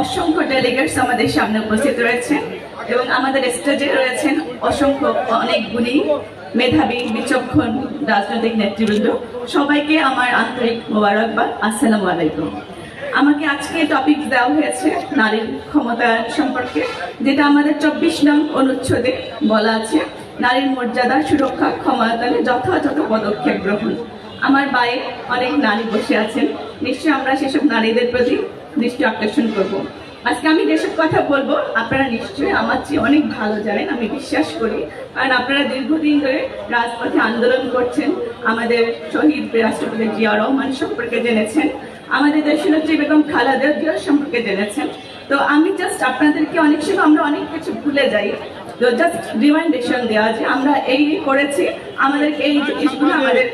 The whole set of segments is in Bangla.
অসংখ্য ডেলিগেটস আমাদের সামনে উপস্থিত রয়েছেন এবং আমাদের স্টেজে রয়েছেন অসংখ্য অনেক গুণী মেধাবী বিচক্ষণ রাজনৈতিক নেতৃবৃন্দ সবাইকে আমার আন্তরিক মোবারকবাদ আসসালামু আলাইকুম আমাকে আজকে টপিক দেওয়া হয়েছে নারীর ক্ষমতা সম্পর্কে, যেটা আমাদের চব্বিশ নং অনুচ্ছেদে বলা আছে। নারীর মর্যাদা, সুরক্ষা ক্ষমতায়নে যথাযথ পদক্ষেপ গ্রহণ। আমার বাইরে অনেক নারী বসে আছেন। নিশ্চয়ই আমরা সেসব নারীদের প্রতি দৃষ্টি আকর্ষণ করব। আজকে আমি যেসব কথা বলব, আপনারা নিশ্চয়ই আমার চেয়ে অনেক ভালো জানেন, আমি বিশ্বাস করি। কারণ আপনারা দীর্ঘদিন ধরে রাজপথে আন্দোলন করছেন। আমাদের শহীদ রাষ্ট্রপতি জিয়া রহমান সম্পর্কে জেনেছেন। আমাদের দেশনেত্রী বেগম খালেদা জিয়া সম্পর্কে জেনেছেন। তো আমি জাস্ট আপনাদেরকে অনেক সময় আমরা অনেক কিছু ভুলে যাই। তো জাস্ট রিমাইন্ডেশন দেওয়া যে আমরা এই করেছি আমাদেরকে এই জিনিসগুলো আমাদের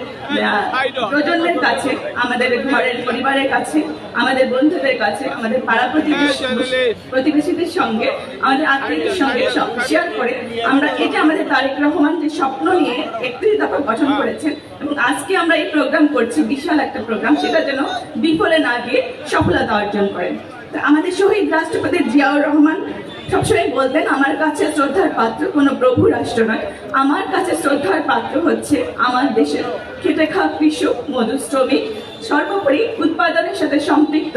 প্রজন্মের কাছে, আমাদের ঘরের পরিবারের কাছে, আমাদের বন্ধুদের কাছে, আমাদের পাড়া প্রতিবেশীদের সঙ্গে, আমাদের আত্মীয়দের সঙ্গে শেয়ার করে আমরা যে আমাদের তারেক রহমান যে স্বপ্ন নিয়ে একত্রিশ দফা গঠন করেছেন এবং আজকে আমরা এই প্রোগ্রাম করছি, বিশাল একটা প্রোগ্রাম সেটা যেন বিফলে না গিয়ে সফলতা অর্জন করেন। আমাদের শহীদ রাষ্ট্রপতি জিয়াউর রহমান সবসময় বলতেন, আমার কাছে শ্রদ্ধার পাত্র কোনো প্রভু রাষ্ট্র নয়। আমার কাছে শ্রদ্ধার পাত্র হচ্ছে আমার দেশের খেটে খাওয়া কৃষক, মধুশ্রমিক, সর্বোপরি উৎপাদনের সাথে সম্পৃক্ত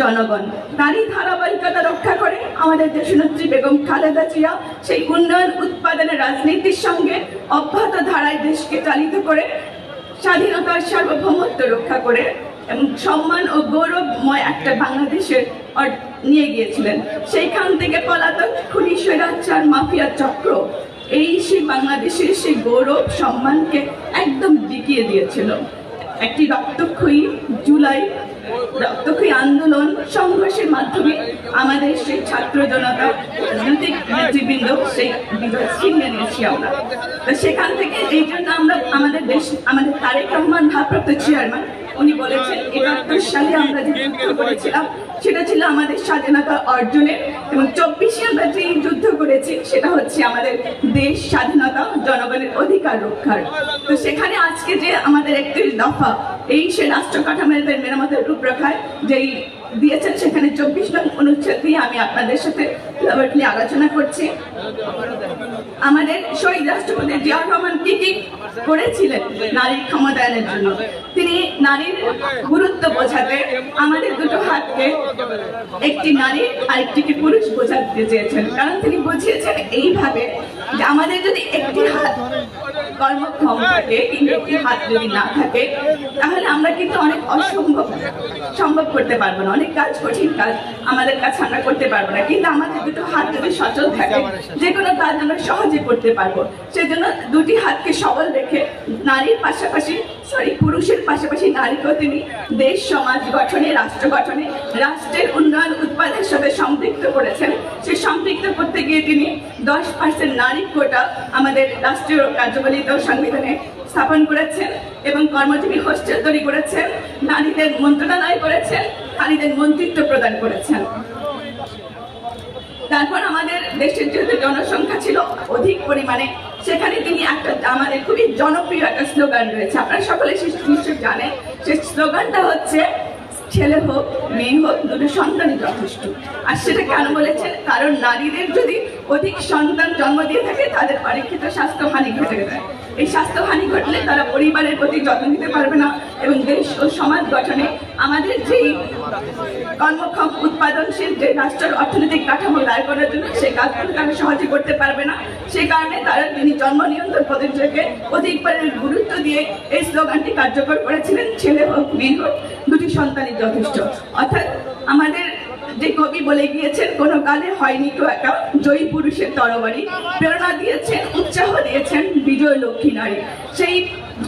জনগণ। নারী ধারাবাহিকতা রক্ষা করে আমাদের দেশনেত্রী বেগম খালেদা জিয়া সেই উন্নয়ন উৎপাদনের রাজনীতির সঙ্গে অব্যাহত ধারায় দেশকে চালিত করে স্বাধীনতার সার্বভৌমত্ব রক্ষা করে এবং সম্মান ও গৌরবময় একটা বাংলাদেশের নিয়ে গিয়েছিলেন। সেইখান থেকে পলাতক খুনি স্বৈরাচার মাফিয়া চক্র। এই সেই বাংলাদেশের সেই গৌরব, সম্মানকে একদম ডিকিয়ে দিয়েছিল। একটি রক্তক্ষয়ী জুলাই, রক্তক্ষয়ী আন্দোলন সংঘর্ষের মাধ্যমে আমাদের সেই ছাত্র জনতা, রাজনৈতিক নেতৃবৃন্দ, সেই বিজয় ছিনিয়ে নিয়েছি আমরা। তো সেখান থেকে এই জন্য আমরা আমাদের দেশ, আমাদের তারেক রহমান ভারপ্রাপ্ত চেয়ারম্যান উনি বলেছেন একাত্তর সালে আমরা যে যুদ্ধ করেছিলাম, সেটা ছিল আমাদের স্বাধীনতা অর্জনের এবং চব্বিশে আমরা যে যুদ্ধ করেছি, সেটা হচ্ছে আমাদের দেশ স্বাধীনতা জনগণের অধিকার রক্ষার। তো সেখানে আজকে যে আমাদের একত্রিশ দফা এই সে রাষ্ট্র কাঠামোর মেরামতের রূপরেখায় যেই দিয়েছেন সেখানে চব্বিশ নং অনুচ্ছেদ দিয়ে আমি আপনাদের সাথে আলোচনা করছি। আমাদের শহীদ রাষ্ট্রপতি জিয়াউর রহমান কি কি করেছিলেন নারীর ক্ষমতায়নের জন্য? তিনি নারীর গুরুত্ব বোঝাতে আমাদের দুটো হাতকে একটি নারী আর আরেকটিকে পুরুষ বোঝাতে চেয়েছেন। কারণ তিনি বুঝিয়েছেন এইভাবে যে আমাদের যদি একটি হাত কর্মক্ষম থাকে, কিন্তু একটি হাত যদি না থাকে, তাহলে আমরা কিন্তু অনেক অসম্ভব সম্ভব করতে পারব না। অনেক কাজ কঠিন কাজ আমাদের কাছে আমরা করতে পারব না, কিন্তু আমাদের দুটো হাত যদি সচল থাকে, যে কোনো কাজ আমরা সহজে করতে পারব। সেজন্য দুটি হাতকে সবল রেখে নারীর পাশাপাশি সরি, পুরুষের পাশাপাশি নারীকেও তিনি দেশ, সমাজ গঠনে, রাষ্ট্র গঠনে, রাষ্ট্রের উন্নয়ন উৎপাদনের সাথে সম্পৃক্ত করেছেন। সে সম্পৃক্ত করতে গিয়ে তিনি দশ পার্সেন্ট নারী কোটা আমাদের রাষ্ট্রীয় কার্যবলিত সংবিধানে স্থাপন করেছেন এবং কর্মজীবী হোস্টেল তৈরি করেছেন। নারীদের মন্ত্রণালয় করেছেন, নারীদের মন্ত্রিত্ব প্রদান করেছেন। তারপর আমাদের দেশের যেহেতু জনসংখ্যা ছিল অধিক পরিমাণে। সেখানে তিনি একটা আমাদের খুবই জনপ্রিয় একটা স্লোগান রয়েছে। আপনারা সকলে নিশ্চয় জানেন, সে স্লোগানটা হচ্ছে, ছেলে হোক, মেয়ে হোক, দুটো সন্তানই যথেষ্ট। আর সেটা কেন বলেছেন? কারণ নারীদের যদি অধিক সন্তান জন্ম দিয়ে থাকে, তাদের পরীক্ষিত স্বাস্থ্যহানি ঘটে যায়। এই স্বাস্থ্যহানি ঘটলে তারা পরিবারের প্রতি যত্ন নিতে পারবে না এবং দেশ ও সমাজ গঠনে আমাদের যেই কর্মক্ষম উৎপাদনশীল যে রাষ্ট্রের অর্থনৈতিক কাঠামো দায়ের করার জন্য সেই কাজগুলো তারা সহজে করতে পারবে না। সেই কারণে তারা তিনি জন্ম নিয়ন্ত্রণ পদ্ধতিকে অধিক পরিমাণে গুরুত্ব দিয়ে এই স্লোগানটি কার্যকর করেছিলেন, ছেলে হোক, মেয়ে হোক, দুটি সন্তানই যথেষ্ট। অর্থাৎ আমাদের যে কবি বলে গিয়েছেন, কোনো কালে হয়নি তো একা জয়ী পুরুষের তরবারি। প্রেরণা দিয়েছেন, উৎসাহ দিয়েছেন বিজয় লক্ষ্মী নারী। সেই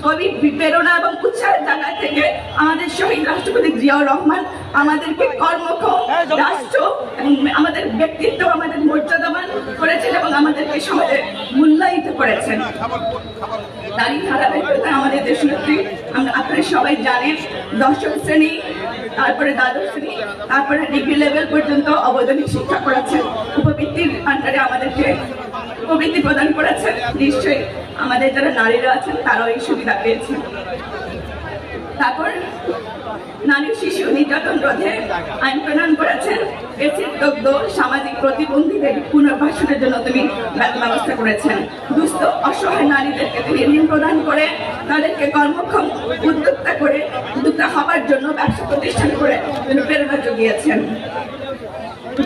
কবি প্রেরণা এবং উৎসাহের জায়গা থেকে আমাদের শহীদ রাষ্ট্রপতি জিয়াউর রহমান আমাদেরকে কর্মক্ষম রাষ্ট্র এবং আমাদের ব্যক্তিত্ব আমাদের মর্যাদাবান করেছেন এবং আমাদেরকে সমাজে মূল্যায়িত করেছেন। নারী ধারাবাহিকতা আমাদের দেশনেত্রী আমরা আপনারা সবাই জানেন দশম শ্রেণি তারপরে দ্বাদশ শ্রেণি তারপরে ডিগ্রি লেভেল পর্যন্ত অবদানিক শিক্ষা করেছেন। উপবৃত্তির আন্ডারে আমাদেরকে উপবৃত্তি প্রদান করেছেন, নিশ্চয়ই আমাদের যারা নারীরা আছেন, তারাও এই সুবিধা পেয়েছেন। তারপর নারী শিশু নির্যাতন রোধে আইন প্রণয়ন করেছেন। এসির দগ্ধ সামাজিক প্রতিবন্ধীদের পুনর্বাসনের জন্য তিনি ব্যবস্থা করেছেন। দুস্থ, অসহায় নারীদেরকে তুমি ঋণ প্রদান করে তাদেরকে কর্মক্ষম উদ্যোক্তা করে, উদ্যোক্তা হবার জন্য ব্যবসা প্রতিষ্ঠান করে তুমি প্রেরণা জুগিয়েছেন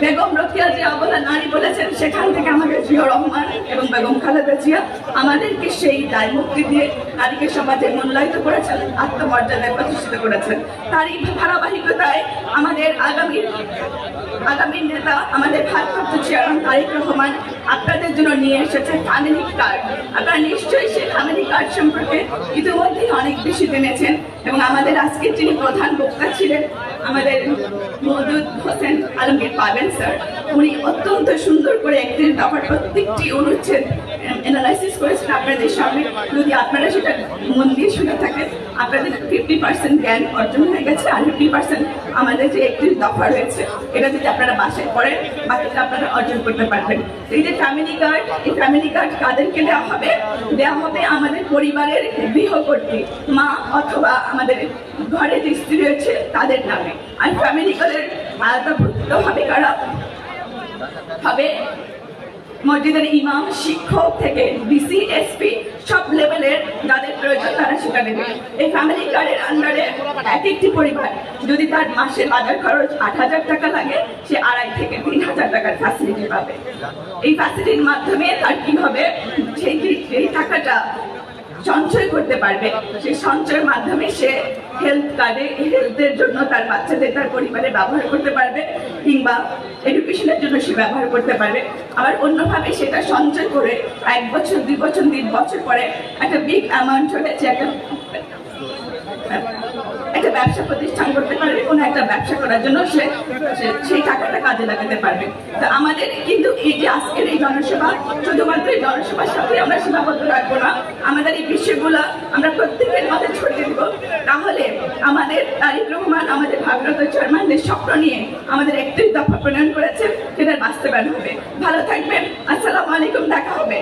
বেগম রফিয়া যে অবলা নারী বলেছেন, সেখান থেকে আমাদের জিয়া রহমান এবং বেগম খালেদা জিয়া আমাদেরকে সেই দায় মুক্তি দিয়ে নারীকে সমাজে মূল্যায়িত করেছেন, আত্মমর্যাদায় প্রতিষ্ঠিত করেছেন। তার এই ধারাবাহিকতায় আমাদের আগামী আগামী নেতা আমাদের ভারপ্রাপ্ত চেয়ারম্যান তারেক রহমান আপনাদের জন্য নিয়ে এসেছে ফ্যামিলি কার্ড আপনারা নিশ্চয়ই সেই ফ্যামিলি কার্ড সম্পর্কে ইতিমধ্যেই অনেক বেশি জেনেছেন এবং আমাদের আজকে যিনি প্রধান বক্তা ছিলেন, আমাদের মহদুদ হোসেন আলমগীর পাবেন স্যার উনি অত্যন্ত সুন্দর করে একদিন দফার প্রত্যেকটি অনুচ্ছেদ অ্যানালাইসিস করেছেন আপনাদের সামনে। যদি আপনারা সেটা মন দিয়ে শুনে থাকেন, আপনাদের ফিফটি পার্সেন্ট জ্ঞান অর্জন হয়ে গেছে আর ফিফটি পার্সেন্ট আমাদের যে একটি দফা রয়েছে, এটা যদি আপনারা বাসায় পড়েন বাকিটা আপনারা অর্জন করতে পারবেন। এই যে ফ্যামিলি কার্ড এই ফ্যামিলি কার্ড কাদেরকে দেওয়া হবে? দেওয়া হবে আমাদের পরিবারের গৃহকর্তী মা অথবা আমাদের ঘরে যে স্ত্রী রয়েছে তাদের নামে। আর ফ্যামিলি কার্ডের আলাদাভুক্ত হবে কারা? হবে মসজিদের ইমাম, শিক্ষক থেকে ডিসি এসপি সব লেভেলের যাদের প্রয়োজন তারা সেটা নেবে। এই ফ্যামিলি কার্ডের আন্ডারে এক একটি পরিবার, যদি তার মাসের বাজার খরচ আট হাজার টাকা লাগে, সে আড়াই থেকে তিন হাজার টাকার ফ্যাসিলিটি পাবে। এই ফ্যাসিলিটির মাধ্যমে তার কি হবে? সেই সেই টাকাটা সঞ্চয় করতে পারবে। সেই সঞ্চয়ের মাধ্যমে সে হেলথ কার্ডে হেলথের জন্য তার বাচ্চাদের তার পরিবারে ব্যবহার করতে পারবে, কিংবা এডুকেশনের জন্য সে ব্যবহার করতে পারবে। আবার অন্যভাবে সেটা সঞ্চয় করে এক বছর, দুই বছর, তিন বছর পরে একটা বিগ অ্যামাউন্ট সে একটা একটা ব্যবসা প্রতিষ্ঠান করতে পারবে, কোনো একটা ব্যবসা করার জন্য সে সেই টাকাটা কাজে লাগাতে পারবে। তো আমাদের কিন্তু এই যে আজকের এই জনসভা, শুধুমাত্র এই জনসভার সাথে আমরা সীমাবদ্ধ রাখব না, আমাদের এই বিষয়গুলো আমরা প্রত্যেকের মধ্যে ছড়িয়ে দিব। তাহলে আমাদের তারিক রহমান, আমাদের ভাগরত চেয়ারম্যানদের স্বপ্ন নিয়ে আমাদের একত্রিশ দফা প্রণয়ন করেছেন সেটার বাস্তবায়ন হবে। ভালো থাকবেন। আসসালামু আলাইকুম, দেখা হবে।